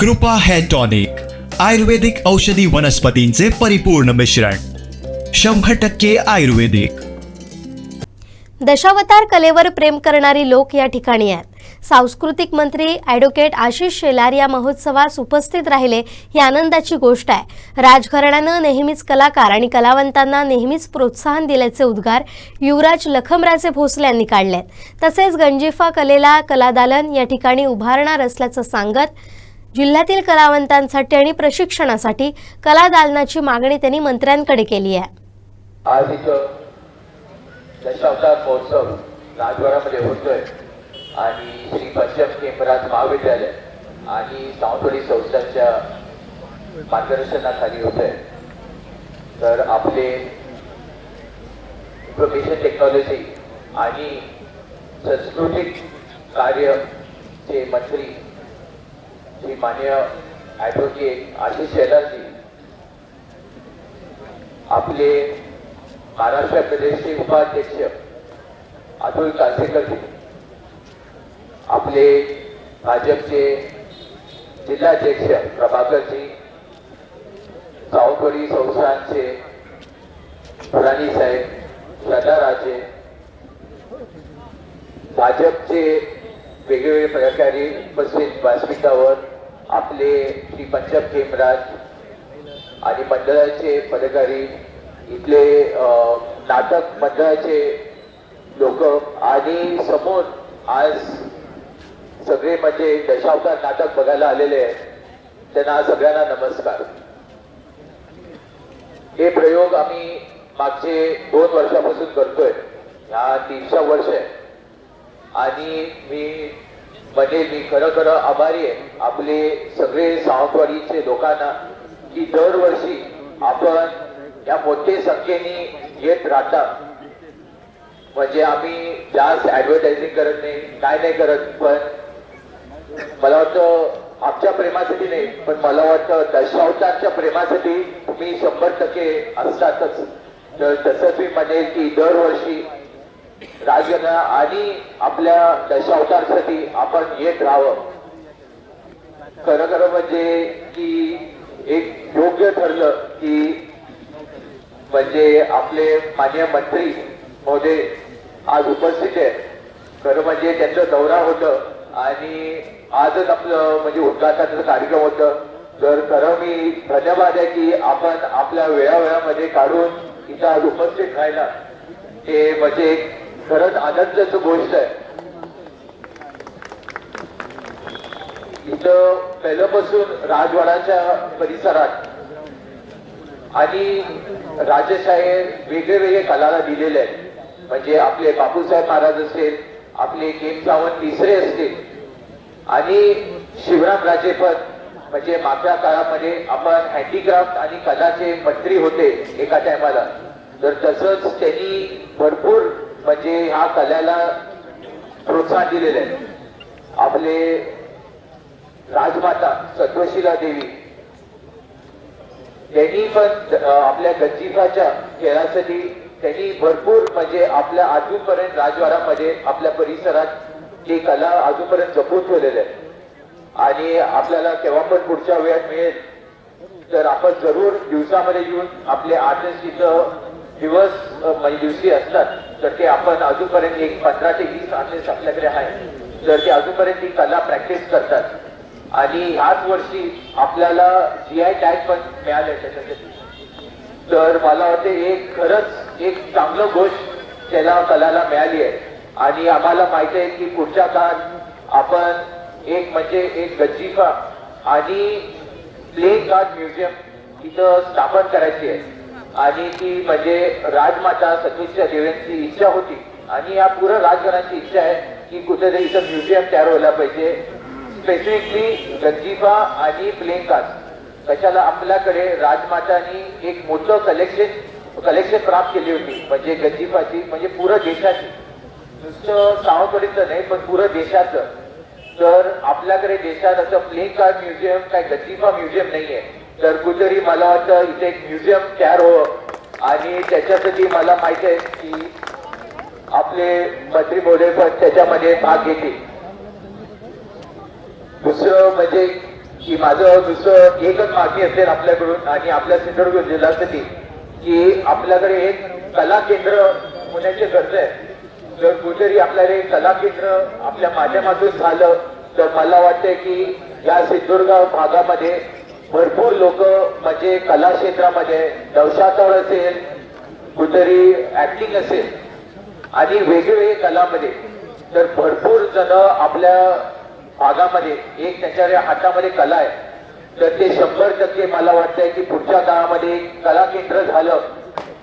कृपा hair tonic आयुर्वेदिक औषधी वनस्पतींचे परिपूर्ण मिश्रण शंभर टक्के आयुर्वेदिक. दशावतार कलेवर प्रेम करणारी लोक या ठिकाणी आहेत. सांस्कृतिक मंत्री ॲडव्होकेट आशिष शेलार या महोत्सवास उपस्थित राहिले ही आनंदाची गोष्ट आहे. राजघराण्यानं नेहमीच कलाकार आणि कलावंतांना नेहमीच प्रोत्साहन दिल्याचे उद्गार युवराज लखमराजे भोसले यांनी काढले तसेच गंजिफा कलेला कलादालन या ठिकाणी उभारणार असल्याचं सांगत जिल्ह्यातील कलावंतांसाठी आणि प्रशिक्षणासाठी कलादालनाची मागणी त्यांनी मंत्र्यांकडे केली आहे. आज इथं दशावतार महोत्सव राजवाड्यामध्ये होतोय आणि श्री पंचम केंद्रात महाविद्यालय आणि सावंतवाडी संस्थांच्या मार्गदर्शनाखाली होत आहे तर आपले इन्फॉर्मेशन टेक्नॉलॉजी आणि सांस्कृतिक कार्यचे मंत्री श्री मान्य ॲडव्होकेट आशिष शेलारजी आपले महाराष्ट्र प्रदेशचे उपाध्यक्ष अतुल कासेकरजी आपले भाजपचे जिल्हाध्यक्ष प्रभाकरजी सावकरी संस्थानचे राणी साहेब श्रद्धाराजे भाजपचे वेगवेगळे प्रकारे उपस्थित व्यासपीठावर आपले श्री पंचम खेमराज आणि मंडळाचे पदकारी इथले नाटक मंडळाचे लोक आणि समोर आज सगळे म्हणजे दशावतार नाटक बघायला आलेले आहेत. त्यांना सगळ्यांना नमस्कार. हे प्रयोग आम्ही मागचे दोन वर्षापासून करतोय. ह्या तीनशे वर्ष आहे. आणि मी म्हणजे मी खरं खरं आभारी आहे. आपले सगळे सावंतवाडीचे लोकांना की दरवर्षी आपण या मोठ्या संख्येने येत राहता. म्हणजे आम्ही जास्त ऍडव्हर्टायझिंग करत नाही काय नाही करत पण मला वाटतं आमच्या प्रेमासाठी नाही पण मला वाटतं दशावतारच्या प्रेमासाठी तुम्ही शंभर टक्के असतातच. तर तसंच मी म्हणेल की दरवर्षी राजन आणि आपल्या दशावतारसाठी आपण येत राहावं. खरं खरं म्हणजे की एक योग्य ठरलं की म्हणजे आपले मान्य मंत्री महोदय आज उपस्थित आहेत. खरं म्हणजे त्यांचा दौरा होतं आणि आजच आपलं म्हणजे उद्घाटनाचं कार्यक्रम होतं. तर खरं मी धन्यवाद आहे की आपण आपल्या वेळावेळामध्ये काढून इथं आज उपस्थित राहिला. हे म्हणजे खरंच आनंदाची गोष्ट आहे. इथं पहिल्यापासून राजवाड्याच्या परिसरात आणि राजशाही वेगळे वेगळे कलाला दिलेले आहेत. म्हणजे आपले बापूसाहेब महाराज असतील आपले केम सावंत तिसरे असतील आणि शिवराम राजेपद. म्हणजे मागच्या काळामध्ये आपण हँडीक्राफ्ट आणि कलाचे मंत्री होते एका टायमाला तर तसंच त्यांनी भरपूर म्हणजे ह्या कलेला प्रोत्साहन दिलेलं आहे. आपले राजमाता सत्वशिला देवी. त्यांनी पण आपल्या गंजिफाच्या खेळासाठी त्यांनी भरपूर म्हणजे आपल्या अजूनपर्यंत राजवाडामध्ये आपल्या परिसरात ही कला अजूनपर्यंत जपून ठेवलेल्या आहे. आणि आपल्याला केव्हा पण पुढच्या वेळात मिळेल तर आपण जरूर दिवसामध्ये येऊन आपले आर्टिस्ट तिथं दिवस म्हणजे दिवशी असतात. तर ते आपण अजूनपर्यंत एक पंधरा ते वीस आर्टिस्ट आपल्याकडे आहे तर ते अजूनपर्यंत ही कला प्रॅक्टिस करतात आणि ह्याच वर्षी आपल्याला जी आय टॅग पण मिळाले त्याच्यासाठी. तर मला वाटते एक खरंच एक चांगलं गोष्ट त्याला कलाला मिळाली आहे. आणि आम्हाला माहिती आहे की पुढच्या काळात आपण एक म्हणजे एक गज्जिफा आणि प्ले कार्ड म्युझियम इथं स्थापन करायची आहे. आणि ती म्हणजे राजमाता सतीशच्या देवेंची इच्छा होती. आणि या पुरं राजघरांची इच्छा आहे की कुठेतरी इथं म्युझियम तयार व्हायला पाहिजे. स्पेसिफिकली गंजिफा आणि प्लेंकास कशाला आपल्याकडे राजमातानी एक मोठं कलेक्शन कलेक्शन प्राप्त केली होती. म्हणजे गंजिफाची म्हणजे पुरं देशाची. नुसतं सावंतवाडीचं नाही पण पुरं देशाचं. तर आपल्याकडे देशात असं प्लेन कार्ड म्युझियम काय गंजिफा म्युझियम नाही आहे तर कुठेतरी मला वाटतं इथे एक म्युझियम तयार व्हावं आणि त्याच्यासाठी मला माहिती आहे की आपले मंत्री महोदय पण त्याच्यामध्ये भाग घेतील. दुसरं म्हणजे की माझं दुसरं एकच मागणी असेल आपल्याकडून आणि आपल्या सिंधुदुर्ग जिल्ह्यासाठी की आपल्याकडे एक कला केंद्र होण्याची गरज आहे. जर कुठेतरी आपल्याला एक कला केंद्र आपल्या माध्यमातून झालं तर मला वाटतंय की या सिंधुदुर्ग भागामध्ये भरपूर लोक म्हणजे कला क्षेत्रामध्ये दहशतवर असेल कुठेतरी ऍक्टिंग असेल आणि वेगवेगळे कलामध्ये. तर भरपूर जण आपल्या भागामध्ये एक त्याच्या हातामध्ये कला आहे. तर ते शंभर टक्के मला वाटतंय की पुढच्या काळामध्ये कला केंद्र झालं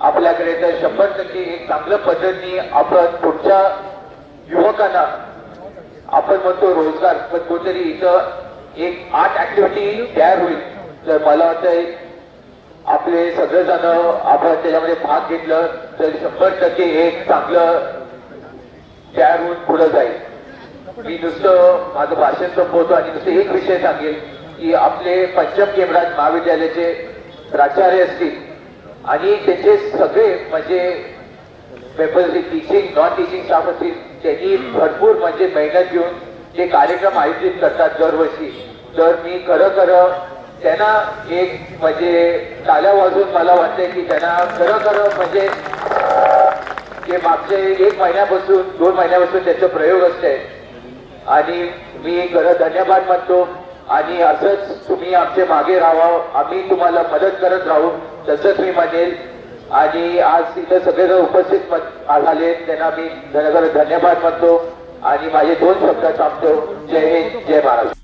आपल्याकडे तर शंभर टक्के एक चांगलं पद्धतीने आपण पुढच्या युवकांना आपण म्हणतो रोजगार पण कोणतरी इथं एक आर्ट ऍक्टिव्हिटी तयार होईल. तर मला वाटतंय आपले सगळेजण आपण त्याच्यामध्ये भाग घेतलं तर शंभर टक्के एक चांगलं तयार होऊन पुढे जाईल. मी नुसतं माझं भाषण संपवतो आणि नुसतं एक विषय सांगेल की आपले पंचम केमराज महाविद्यालयाचे प्राचार्य असतील आणि त्याचे सगळे म्हणजे paper teaching non teaching staff असतील त्यांनी भरपूर म्हणजे मेहनत घेऊन जे कार्यक्रम आयोजित करतात दरवर्षी. तर मी खरं खरं त्यांना एक म्हणजे टाळ्या वाजून मला वाटतंय की त्यांना खरं खरं म्हणजे ते मागचे एक महिन्यापासून दोन महिन्यापासून त्याचा प्रयोग असते. आणि मी खरं धन्यवाद म्हणतो आणि असंच तुम्ही आमच्या मागे राहावं. आम्ही तुम्हाला मदत करत राहू. तसंच मी म्हणेल. आणि आज इथं सगळेजण उपस्थित झाले. त्यांना मी खरं धन्यवाद म्हणतो आणि माझे दोन शब्द थांबतो. जय हिंद जय महाराष्ट्र.